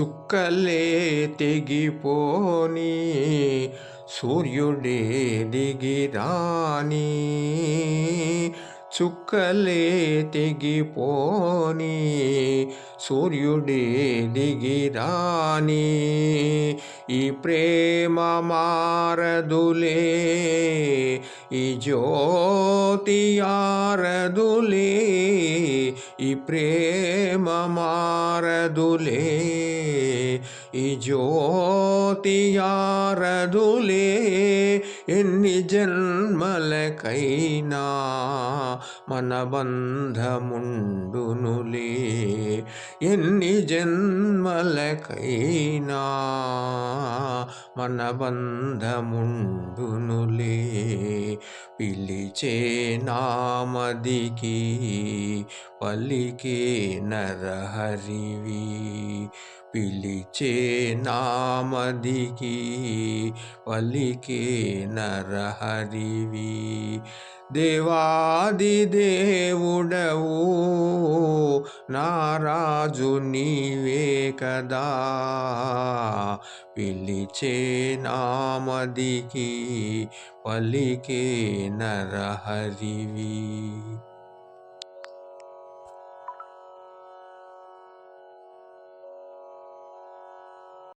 చుక్కలే తెగిపోని సూర్యుడే దిగిరాని. చుక్కలే తెగిపోని సూర్యుడే దిగిరాని. ఈ ప్రేమ మారదులే ఈ జ్యోతి ఆరదులే ఈ ప్రేమ మారదులే. ఈ జ్యోతి యారదులే ఎన్ని జన్మలకైనా మన బంధముండునులే ఎన్ని జన్మలకైనా మన బంధముండునులే పిలిచే నామదికి పలికే నరహరివి పిలిచే నామదికి పలికే నరహరివి. దేవాది దేవుడవు నారాజు నీవే కదా. పిలిచే నామదికి పలికే నరహరివి.